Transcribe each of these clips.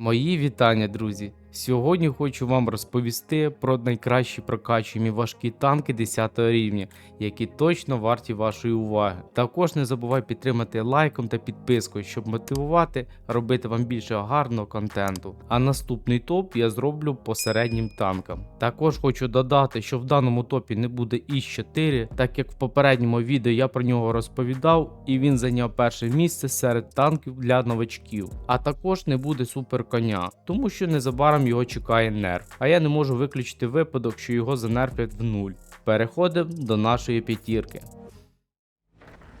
Мої вітання, друзі! Сьогодні хочу вам розповісти про найкращі прокачуємі важкі танки 10 рівня, які точно варті вашої уваги. Також не забувай підтримати лайком та підпискою, щоб мотивувати робити вам більше гарного контенту. А наступний топ я зроблю по середнім танкам. Також хочу додати, що в даному топі не буде ІС-4, так як в попередньому відео я про нього розповідав, і він зайняв перше місце серед танків для новачків. А також не буде супер коня, тому що незабаром його чекає нерф. А я не можу виключити випадок, що його занерфлять в нуль. Переходимо до нашої п'ятірки.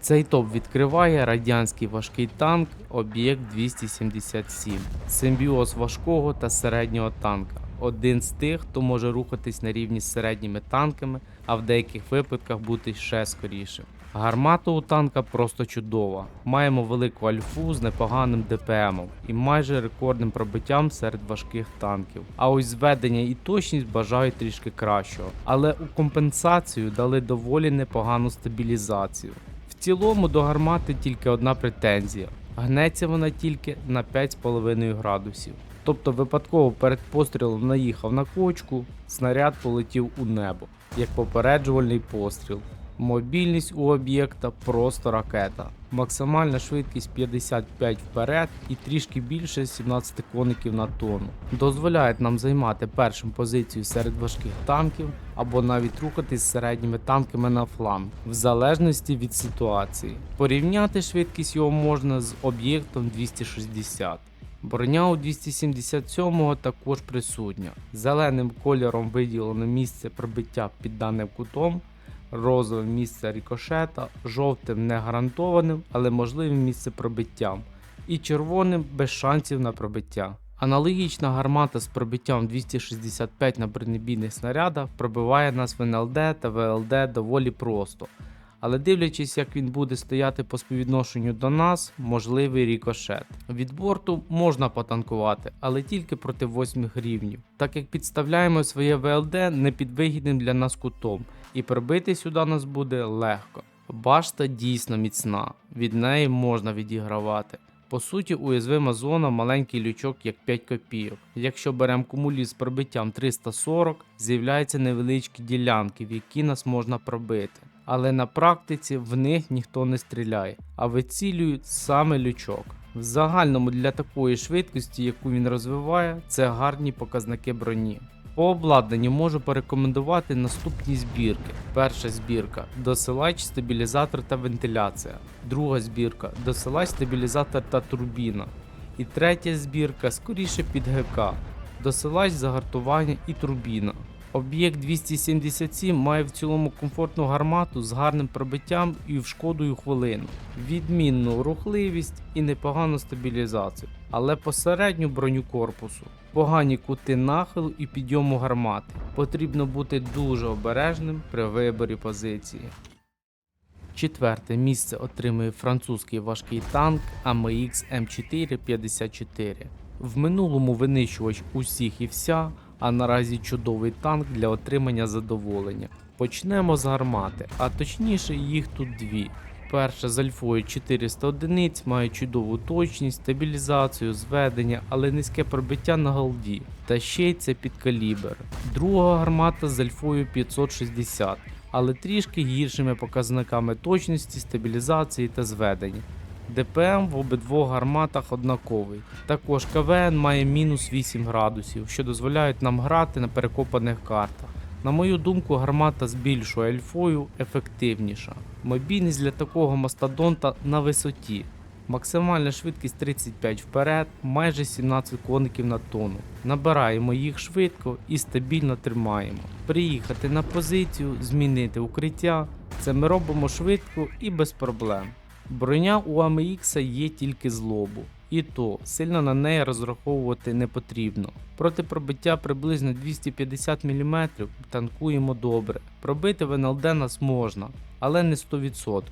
Цей топ відкриває радянський важкий танк Об'єкт 277, симбіоз важкого та середнього танка. Один з тих, хто може рухатись на рівні з середніми танками, а в деяких випадках бути ще скорішим. Гармата у танка просто чудова. Маємо велику альфу з непоганим ДПМом і майже рекордним пробиттям серед важких танків. А ось зведення і точність бажають трішки кращого, але у компенсацію дали доволі непогану стабілізацію. В цілому до гармати тільки одна претензія. Гнеться вона тільки на 5,5 градусів. Тобто випадково перед пострілом наїхав на кочку, снаряд полетів у небо, як попереджувальний постріл. Мобільність у об'єкта просто ракета. Максимальна швидкість 55 вперед і трішки більше 17 коників на тонну. Дозволяють нам займати першим позицію серед важких танків або навіть рухатись середніми танками на фланг, в залежності від ситуації. Порівняти швидкість його можна з об'єктом 260. Броня у 277-го також присутня. Зеленим кольором виділено місце пробиття під даним кутом, розовим місце рікошета, жовтим не гарантованим, але можливим місце пробиттям, і червоним без шансів на пробиття. Аналогічна гармата з пробиттям 265 на бронебійних снарядах пробиває нас в НЛД та ВЛД доволі просто. Але дивлячись, як він буде стояти по співвідношенню до нас, можливий рікошет. Від борту можна потанкувати, але тільки проти 8 рівнів, так як підставляємо своє ВЛД не під вигідним для нас кутом, і пробити сюди нас буде легко. Башта дійсно міцна, від неї можна відігравати. По суті, уязвима зона маленький лючок як 5 копійок. Якщо беремо кумулі з пробиттям 340, з'являються невеличкі ділянки, в які нас можна пробити. Але на практиці в них ніхто не стріляє, а вицілюють саме лючок. В загальному для такої швидкості, яку він розвиває, це гарні показники броні. По обладнанню можу порекомендувати наступні збірки. Перша збірка досилач, стабілізатор та вентиляція. Друга збірка досилач, стабілізатор та турбіна. І третя збірка скоріше під ГК. Досилач, загартування і турбіна. Об'єкт 277 має в цілому комфортну гармату з гарним пробиттям і вшкодою хвилину, відмінну рухливість і непогану стабілізацію, але посередню броню корпусу, погані кути нахилу і підйому гармати. Потрібно бути дуже обережним при виборі позиції. Четверте місце отримує французький важкий танк AMX M454. В минулому винищувач усіх і вся, а наразі чудовий танк для отримання задоволення. Почнемо з гармати, а точніше їх тут дві. Перша з альфою 400 одиниць має чудову точність, стабілізацію, зведення, але низьке пробиття на голді. Та ще й це під калібр. Друга гармата з альфою 560, але трішки гіршими показниками точності, стабілізації та зведення. ДПМ в обидвох гарматах однаковий. Також КВН має мінус 8 градусів, що дозволяють нам грати на перекопаних картах. На мою думку, гармата з більшою альфою ефективніша. Мобільність для такого мастодонта на висоті. Максимальна швидкість 35 вперед, майже 17 коників на тонну. Набираємо їх швидко і стабільно тримаємо. Приїхати на позицію, змінити укриття. Це ми робимо швидко і без проблем. Броня у AMX є тільки з лобу, і то сильно на неї розраховувати не потрібно. Проти пробиття приблизно 250 мм танкуємо добре. Пробити в НЛД нас можна, але не 100%.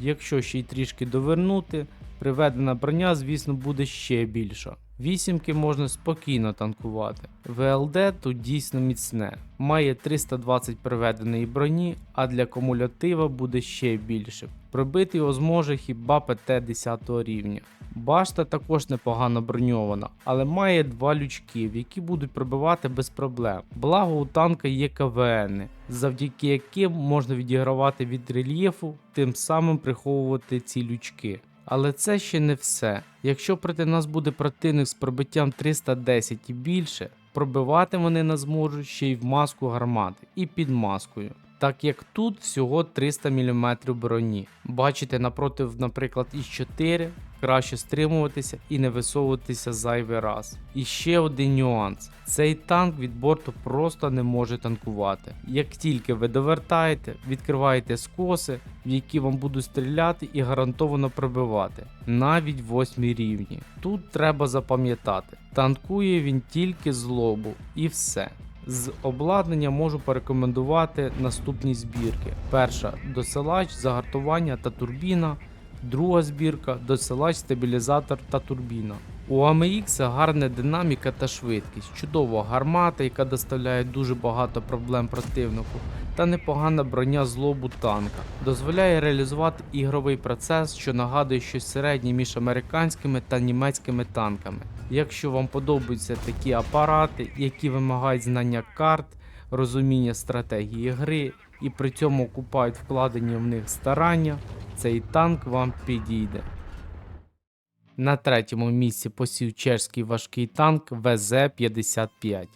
Якщо ще й трішки довернути, приведена броня, звісно, буде ще більша. Вісімки можна спокійно танкувати. ВЛД тут дійсно міцне, має 320 приведеної броні, а для кумулятива буде ще більше. Пробити його зможе хіба ПТ 10 рівня. Башта також непогано броньована, але має два лючки, в які будуть пробивати без проблем. Благо у танка є КВН, завдяки яким можна відігравати від рельєфу, тим самим приховувати ці лючки. Але це ще не все. Якщо проти нас буде противник з пробиттям 310 і більше, пробивати вони нас зможуть ще й в маску гармати і під маскою. Так як тут всього 300 мм броні. Бачите, напротив, наприклад, із 4 краще стримуватися і не висовуватися зайвий раз. І ще один нюанс: цей танк від борту просто не може танкувати. Як тільки ви довертаєте, відкриваєте скоси, в які вам будуть стріляти і гарантовано пробивати, навіть восьмі рівні. Тут треба запам'ятати, танкує він тільки з лобу і все. З обладнання можу порекомендувати наступні збірки: перша досилач, загартування та турбіна, друга збірка досилач, стабілізатор та турбіна. У AMX гарна динаміка та швидкість, чудова гармата, яка доставляє дуже багато проблем противнику, та непогана броня з лобу танка. Дозволяє реалізувати ігровий процес, що нагадує щось середнє між американськими та німецькими танками. Якщо вам подобаються такі апарати, які вимагають знання карт, розуміння стратегії гри і при цьому окупають вкладені в них старання, цей танк вам підійде. На третьому місці посів чешський важкий танк ВЗ-55.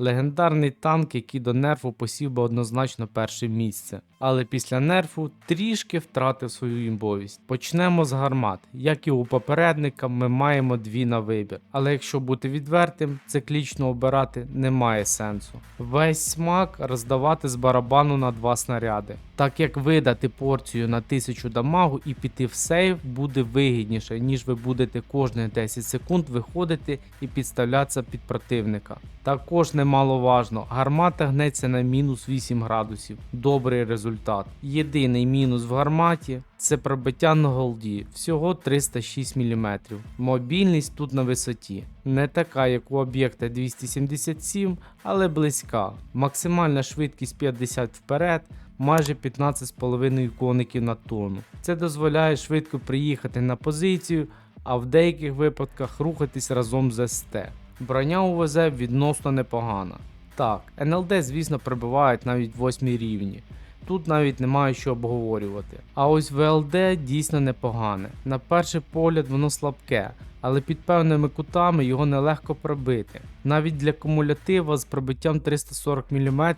Легендарний танк, який до нерфу посів би однозначно перше місце, але після нерфу трішки втратив свою імбовість. Почнемо з гармат. Як і у попередника, ми маємо дві на вибір. Але якщо бути відвертим, циклічно обирати немає сенсу. Весь смак роздавати з барабану на два снаряди. Так як видати порцію на 1000 дамагу і піти в сейв буде вигідніше, ніж ви будете кожні 10 секунд виходити і підставлятися під противника. Також немаловажно, гармата гнеться на мінус 8 градусів. Добрий результат. Єдиний мінус в гарматі це пробиття на голді, всього 306 мм. Мобільність тут на висоті. Не така, як у об'єкта 277, але близька. Максимальна швидкість 50 вперед, майже 15,5 коників на тонну. Це дозволяє швидко приїхати на позицію, а в деяких випадках рухатись разом з СТ. Броня у ВЗ відносно непогана. Так, НЛД, звісно, прибувають навіть 8 рівні. Тут навіть немає що обговорювати. А ось ВЛД дійсно непогане. На перший погляд воно слабке, але під певними кутами його нелегко пробити. Навіть для кумулятива з пробиттям 340 мм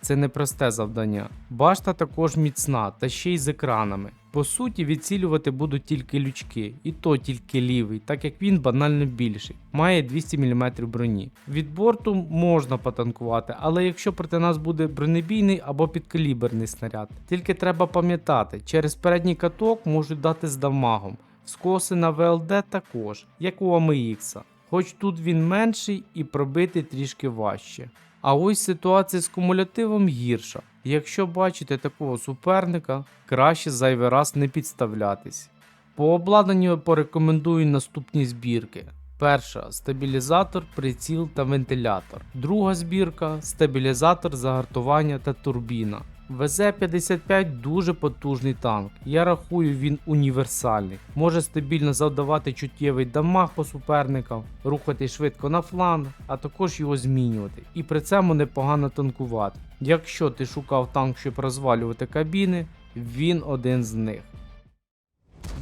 це непросте завдання. Башта також міцна та ще й з екранами. По суті, відцілювати будуть тільки лючки, і то тільки лівий, так як він банально більший, має 200 мм броні. Від борту можна потанкувати, але якщо проти нас буде бронебійний або підкаліберний снаряд, тільки треба пам'ятати, через передній каток можуть дати з дамагом. Скоси на ВЛД також, як у AMX. Хоч тут він менший і пробити трішки важче. А ось ситуація з кумулятивом гірша. Якщо бачите такого суперника, краще зайвий раз не підставлятись. По обладнанню порекомендую наступні збірки. Перша стабілізатор, приціл та вентилятор. Друга збірка стабілізатор, загартування та турбіна. ВЗ-55 дуже потужний танк. Я рахую, він універсальний. Може стабільно завдавати чуттєвий дамаг по суперникам, рухати швидко на фланг, а також його змінювати. І при цьому непогано танкувати. Якщо ти шукав танк, щоб розвалювати кабіни, він один з них.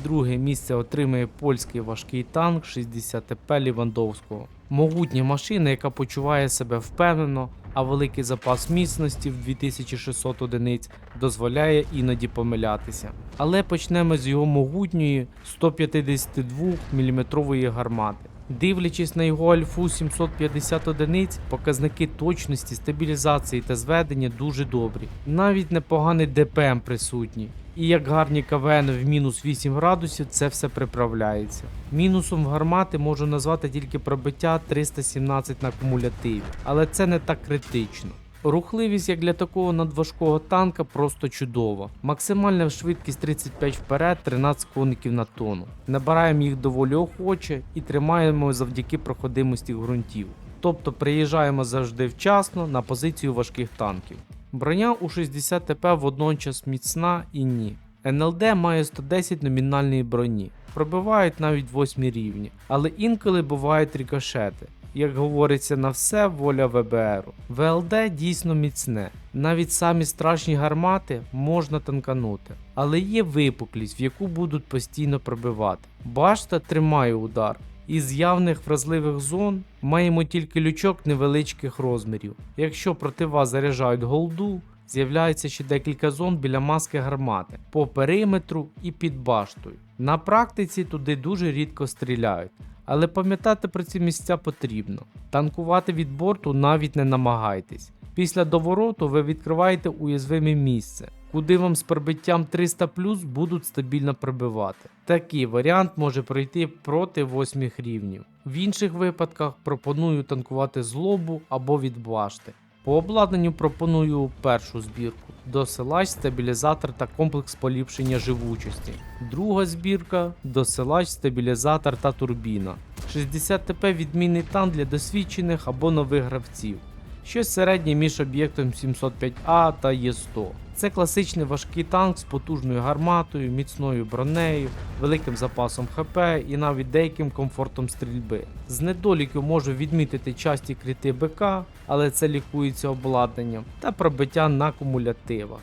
Друге місце отримує польський важкий танк 60 ТП Лівандовського. Могутня машина, яка почуває себе впевнено, а великий запас міцності в 2600 одиниць дозволяє іноді помилятися. Але почнемо з його могутньої 152 мм гармати. Дивлячись на його альфу 750 одиниць, показники точності, стабілізації та зведення дуже добрі. Навіть непоганий ДПМ присутній. І як гарні КВН в мінус 8 градусів, це все приправляється. Мінусом в гармати можу назвати тільки пробиття 317 на кумулятиві, але це не так критично. Рухливість як для такого надважкого танка просто чудова. Максимальна швидкість 35 вперед, 13 коників на тонну. Набираємо їх доволі охоче і тримаємо завдяки проходимості ґрунтів. Тобто приїжджаємо завжди вчасно на позицію важких танків. Броня у 60 ТП водночас міцна і ні. НЛД має 110 номінальної броні. пробивають навіть восьмі рівні, але інколи бувають рикошети. Як говориться, на все воля ВБРу. ВЛД дійсно міцне. Навіть самі страшні гармати можна танканути, але є випуклість, в яку будуть постійно пробивати. Башта тримає удар. Із явних вразливих зон маємо тільки лючок невеличких розмірів. Якщо проти вас заряджають голду, з'являється ще декілька зон біля маски гармати по периметру і під баштою. На практиці туди дуже рідко стріляють, але пам'ятати про ці місця потрібно. Танкувати від борту навіть не намагайтесь. Після довороту ви відкриваєте уязвиме місце, куди вам з пробиттям 300 будуть стабільно пробивати. Такий варіант може пройти проти 8 рівнів. В інших випадках пропоную танкувати з лобу або від башти. По обладнанню пропоную першу збірку досилач, стабілізатор та комплекс поліпшення живучості. Друга збірка досилач, стабілізатор та турбіна. 60 ТП відмінний танк для досвідчених або нових гравців. Щось середнє між об'єктом 705А та Є100. Це класичний важкий танк з потужною гарматою, міцною бронею, великим запасом ХП і навіть деяким комфортом стрільби. З недоліків можу відмітити часті крити БК, але це лікується обладнанням, та пробиття на кумулятивах.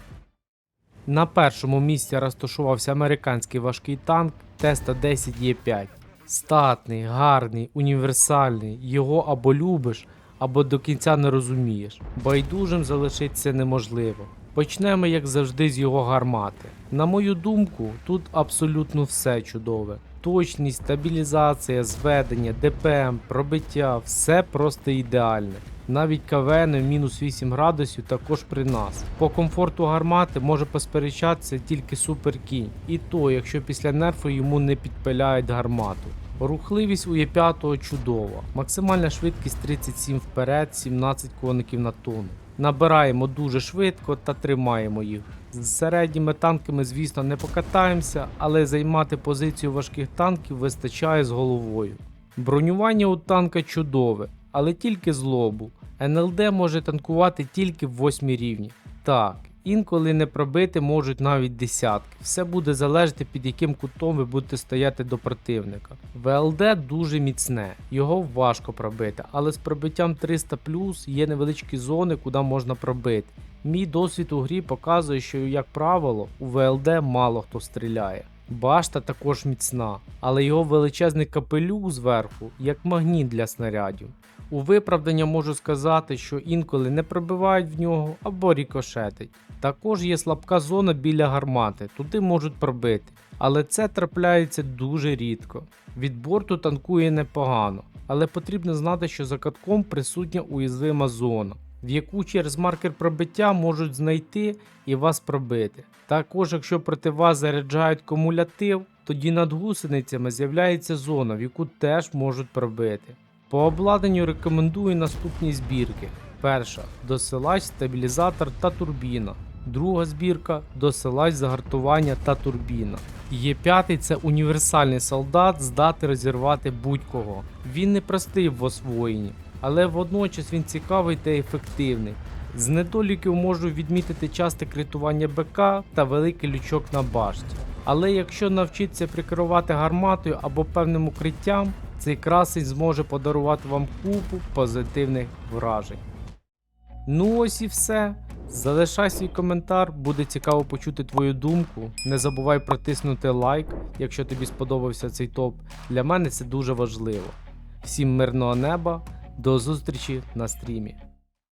На першому місці розташувався американський важкий танк Т-110 Є5. Статний, гарний, універсальний, його або любиш, або до кінця не розумієш. Байдужим залишитися неможливо. Почнемо, як завжди, з його гармати. На мою думку, тут абсолютно все чудове. Точність, стабілізація, зведення, ДПМ, пробиття все просто ідеальне. Навіть КВН в мінус 8 градусів також при нас. По комфорту гармати може посперечатися тільки суперкінь, і то, якщо після нерфу йому не підпиляють гармату. Рухливість у Є5 чудова. Максимальна швидкість 37 вперед, 17 коників на тонну. Набираємо дуже швидко та тримаємо їх. З середніми танками, звісно, не покатаємося, але займати позицію важких танків вистачає з головою. Бронювання у танка чудове, але тільки з лобу. НЛД може танкувати тільки в 8 рівні. Так, інколи не пробити можуть навіть десятки. Все буде залежати під яким кутом ви будете стояти до противника. ВЛД дуже міцне, його важко пробити, але з пробиттям 300 є невеличкі зони, куди можна пробити. Мій досвід у грі показує, що, як правило, у ВЛД мало хто стріляє. Башта також міцна, але його величезний капелюх зверху як магніт для снарядів. У виправдання можу сказати, що інколи не пробивають в нього або рікошетить. Також є слабка зона біля гармати, туди можуть пробити, але це трапляється дуже рідко. Від борту танкує непогано, але потрібно знати, що за катком присутня уязвима зона, в яку через маркер пробиття можуть знайти і вас пробити. Також, якщо проти вас заряджають кумулятив, тоді над гусеницями з'являється зона, в яку теж можуть пробити. По обладнанню рекомендую наступні збірки: перша досилач, стабілізатор та турбіна. Друга збірка досилач, загартування та турбіна. Є п'ятий це універсальний солдат, здатний розірвати будь-кого. Він не простий в освоєнні, але водночас він цікавий та ефективний. З недоліків можу відмітити часте критування БК та великий лючок на башті. Але якщо навчитися прикерувати гарматою або певним укриттям, цей красень зможе подарувати вам купу позитивних вражень. Ну ось і все. Залишай свій коментар, буде цікаво почути твою думку. Не забувай протиснути лайк, якщо тобі сподобався цей топ. Для мене це дуже важливо. Всім мирного неба, до зустрічі на стрімі.